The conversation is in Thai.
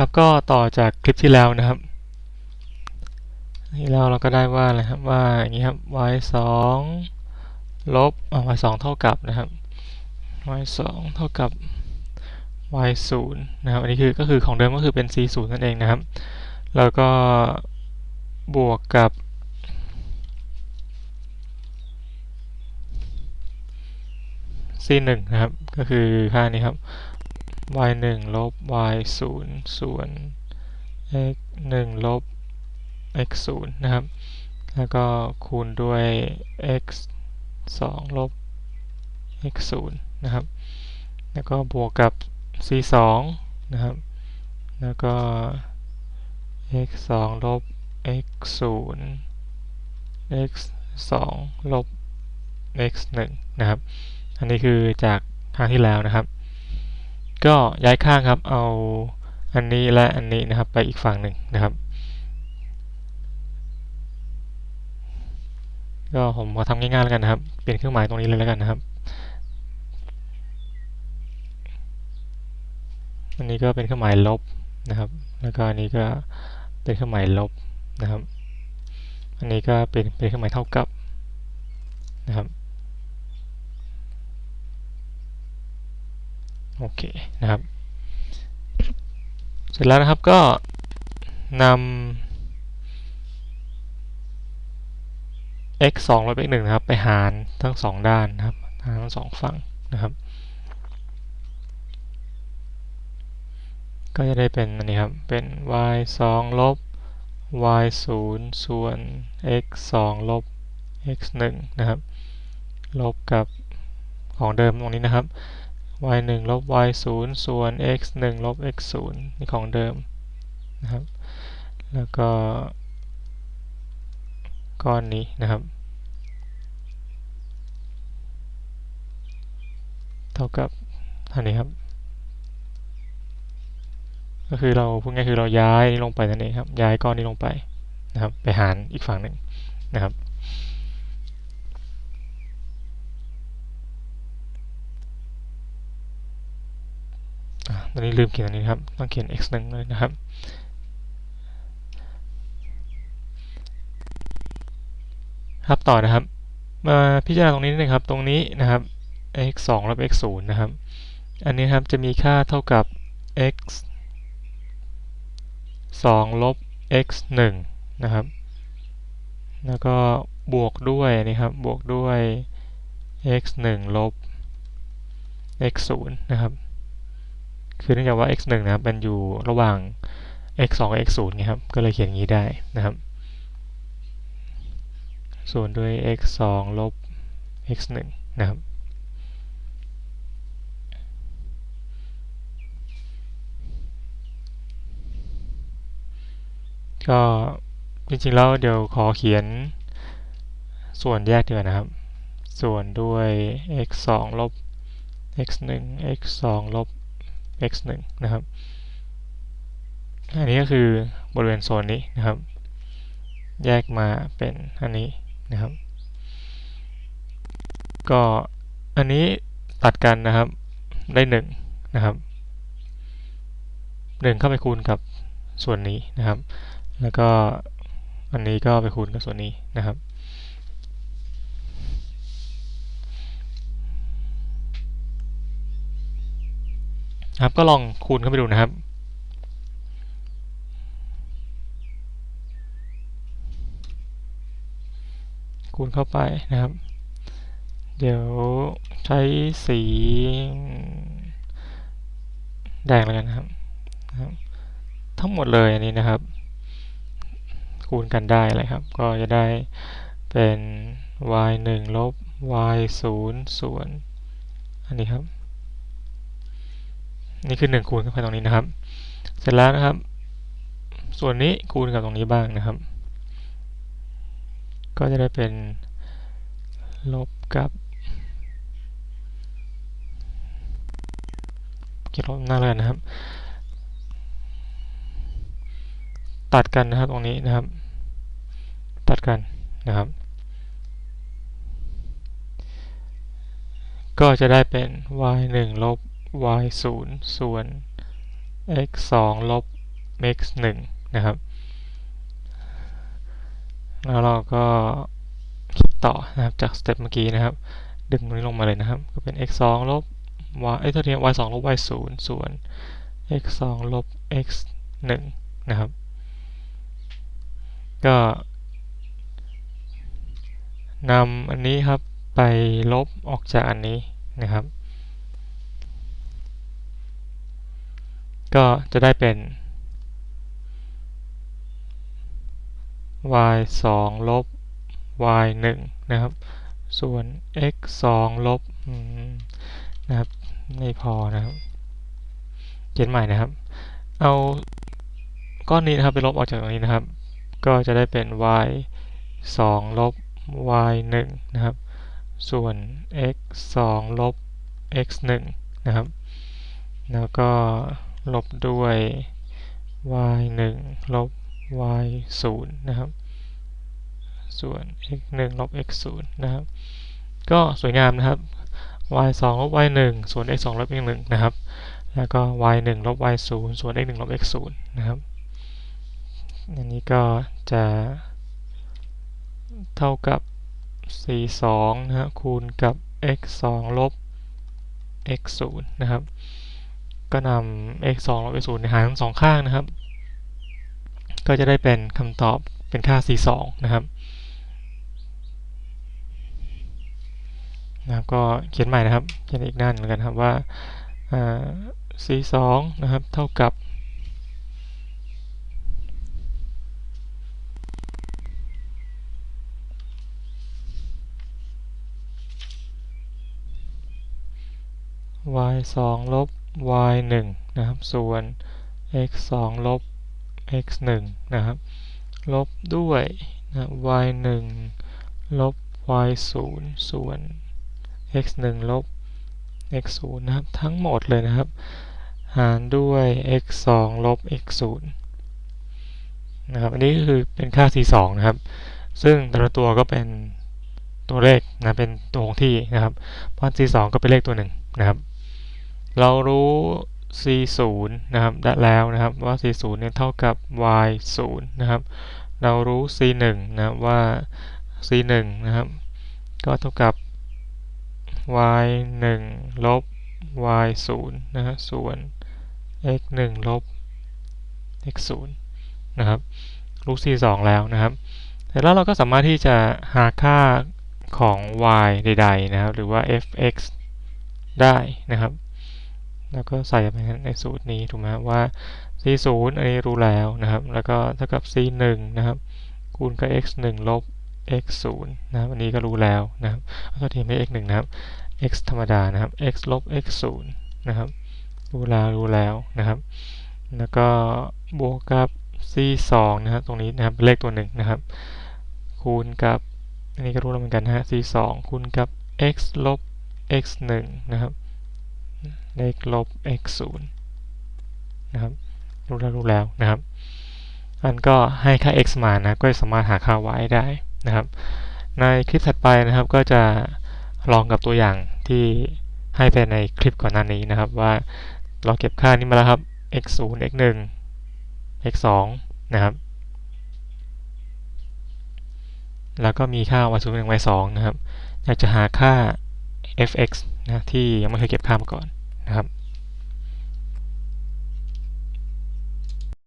ครับก็ต่อจากคลิปที่แล้วนะครับที่แล้วเราก็ได้ว่าอะไรครับว่าอย่างนี้ครับ y 2ลบ y 2เท่ากับนะครับ y 2เท่ากับ y 0นะครับ อันนี้คือก็คือของเดิมก็คือเป็น c 0นั่นเองนะครับ แล้วก็บวกกับ c 1นะครับ ก็คือค่านี้ครับ y 1ลบ y 0ส่วน x 1ลบ x 0นะครับ แล้วก็คูณด้วย x 2ลบ x 0นะครับ แล้วก็บวกกับ c 2นะครับ แล้วก็ x 2ลบ x 0 x 2ลบ x 1นะครับ อันนี้คือจากครั้งที่แล้วนะครับ ก็ย้ายข้างครับเอาอันนี้และอันนี้นะครับไปอีกฝั่งหนึ่งนะครับ ก็ผมมาทำง่ายๆแล้วกันนะครับ เปลี่ยนเครื่องหมายตรงนี้เลยแล้วกันนะครับ อันนี้ก็เป็นเครื่องหมายลบนะครับ แล้วก็อันนี้ก็เป็นเครื่องหมายลบนะครับ อันนี้ก็เป็นเป็นเครื่องหมายเท่ากับนะครับ โอเคนะครับ เสร็จแล้วนะครับก็นำ x 2ลบ x 1นะครับ ไปหารทั้งสองด้านนะครับ หารทั้งสองฝั่งนะครับ ก็จะได้เป็นอันนี้ครับ เป็น y 2ลบ y 0ส่วน x 2ลบ x 1นะครับ ลบกับของเดิมตรงนี้นะครับ y 1ลบ y 0ส่วน x 1ลบ x 0นี่ของเดิมนะครับ แล้วก็ก้อนนี้นะครับ เท่ากับอันนี้ครับ ก็คือเราพูดง่ายคือเราย้ายนี้ลงไปนั่นเองครับ ย้ายก้อนนี้ลงไปนะครับ ไปหารอีกฝั่งหนึ่งนะครับ ตอนนี้ลืมเขียนอันนี้ครับ ต้องเขียน x 1เลยนะครับ ครับต่อนะครับ มาพิจารณาตรงนี้นิดนึงครับ ตรงนี้นะครับ x 2ลบ x 0นะครับ อันนี้ครับจะมีค่าเท่ากับ x 2ลบ x 1นะครับ แล้วก็บวกด้วยนี่ครับ บวกด้วย x 1ลบ x 0นะครับ คือเนื่องจากว่า x 1นะครับมันอยู่ระหว่าง x 2กับ x 0ไงครับก็เลยเขียนอย่างนี้ได้นะครับส่วนด้วย x 2ลบ x 1นะครับก็จริงๆแล้วเดี๋ยวขอเขียนส่วนแยกดีกว่านะครับ ส่วนด้วย x 2ลบ x 1 x 2ลบ x 1นะครับ อันนี้ก็คือบริเวณโซนนี้นะครับ แยกมาเป็นอันนี้นะครับ ก็อันนี้ตัดกันนะครับได้1นะครับ1เข้าไปคูณกับส่วนนี้นะครับ แล้วก็อันนี้ก็ไปคูณกับส่วนนี้นะครับ ครับก็ลองคูณเข้าไปดูนะครับ คูณเข้าไปนะครับ เดี๋ยวใช้สีแดงแล้วกันนะครับ ทั้งหมดเลยอันนี้นะครับ คูณกันได้เลยครับ ก็จะได้เป็น y 1ลบ y 0ส่วนอันนี้ครับ นี่คือ 1 คูณเข้าไปตรงนี้นะครับ เสร็จแล้วนะครับ ส่วนนี้คูณกับตรงนี้บ้างนะครับ ก็จะได้เป็นลบกับเขียนลบหน้าเลยนะครับ ตัดกันนะครับตรงนี้นะครับ ตัดกันนะครับ ก็จะได้เป็น y 1ลบ y 0ส่วน x 2ลบ x 1นะครับ แล้วเราก็คิดต่อนะครับจากสเต็ปเมื่อกี้นะครับ ดึงตรงนี้ลงมาเลยนะครับ ก็เป็น x 2ลบ y เอ้ยเท่าที่ y 2ลบ y 0ส่วน x 2ลบ x 1นะครับ ก็นำอันนี้ครับไปลบออกจากอันนี้นะครับ ก็จะได้เป็น y 2ลบ y 1นะครับ ส่วน x 2ลบนะครับไม่พอนะครับเขียนใหม่นะครับ เอาก้อนนี้นะครับไปลบออกจากตรงนี้นะครับ ก็จะได้เป็น y 2ลบ y 1นะครับ ส่วน x 2ลบ x 1นะครับ แล้วก็ ลบด้วย y 1ลบ y 0นะครับ ส่วน x 1ลบ x 0นะครับ ก็สวยงามนะครับ y 2ลบ y 1ส่วน x 2ลบ x 1นะครับ แล้วก็ y 1ลบ y 0ส่วน x 1ลบ x 0นะครับ อันนี้ก็จะเท่ากับ c 2นะฮะคูณกับ x 2ลบ x 0นะครับ ก็นำ x 2ลบ x 0หารทั้งสองข้างนะครับ ก็จะได้เป็นคำตอบเป็นค่า c 2นะครับนะครับก็เขียนใหม่นะครับ เขียนอีกหน้าหนึ่งเหมือนกันครับว่า c 2นะครับ เท่ากับ y 2ลบ y 1นะครับ ส่วน x 2ลบ x 1นะครับ ลบด้วยนะ y 1ลบ y 0ส่วน x 1ลบ x 0นะครับ ทั้งหมดเลยนะครับ หารด้วย x 2ลบ x 0นะครับ อันนี้ก็คือเป็นค่า c 2นะครับ ซึ่งแต่ละตัวก็เป็นตัวเลขนะ เป็นตัวคงที่นะครับ เพราะ c 2ก็เป็นเลขตัวหนึ่งนะครับ เรารู้ c 0นะครับได้แล้วนะครับว่า c 0เนี่ยเท่ากับ y 0นะครับ เรารู้ c 1นะครับว่า c 1นะครับ ก็เท่ากับ y 1ลบ y 0นะฮะส่วน x 1ลบ x 0นะครับ รู้ c 2แล้วนะครับเสร็จแล้วเราก็สามารถที่จะหาค่าของ y ใดๆนะครับ หรือว่า f(x) ได้นะครับ แล้วก็ใส่ไปในสูตรนี้ถูกไหมครับว่า c 0อันนี้รู้แล้วนะครับ แล้วก็เท่ากับ c 1นะครับคูณกับ x 1ลบ x 0นะครับ อันนี้ก็รู้แล้วนะครับแล้วก็ทีไม่ x 1นะครับ x ธรรมดานะครับ x ลบ x 0นะครับ รู้แล้วรู้แล้วนะครับ แล้วก็บวกกับ c 2นะครับ ตรงนี้นะครับเป็นเลขตัวหนึ่งนะครับ คูณกับ อันนี้ก็รู้แล้วเหมือนกันนะฮะ c 2คูณกับ x ลบ x 1นะครับ เลขลบ x 0นะครับรู้แล้วรู้แล้วนะครับอันก็ให้ค่า x มานะก็สามารถหาค่า y ได้นะครับ ในคลิปถัดไปนะครับก็จะลองกับตัวอย่างที่ให้ไปในคลิปก่อนหน้านี้นะครับว่าเราเก็บค่านี้มาแล้วครับ x 0 x 1 x 2นะครับ แล้วก็มีค่า y 0 1 y 2นะครับ อยากจะหาค่า f(x) นะที่ยังไม่เคยเก็บค่ามาก่อน นะครับ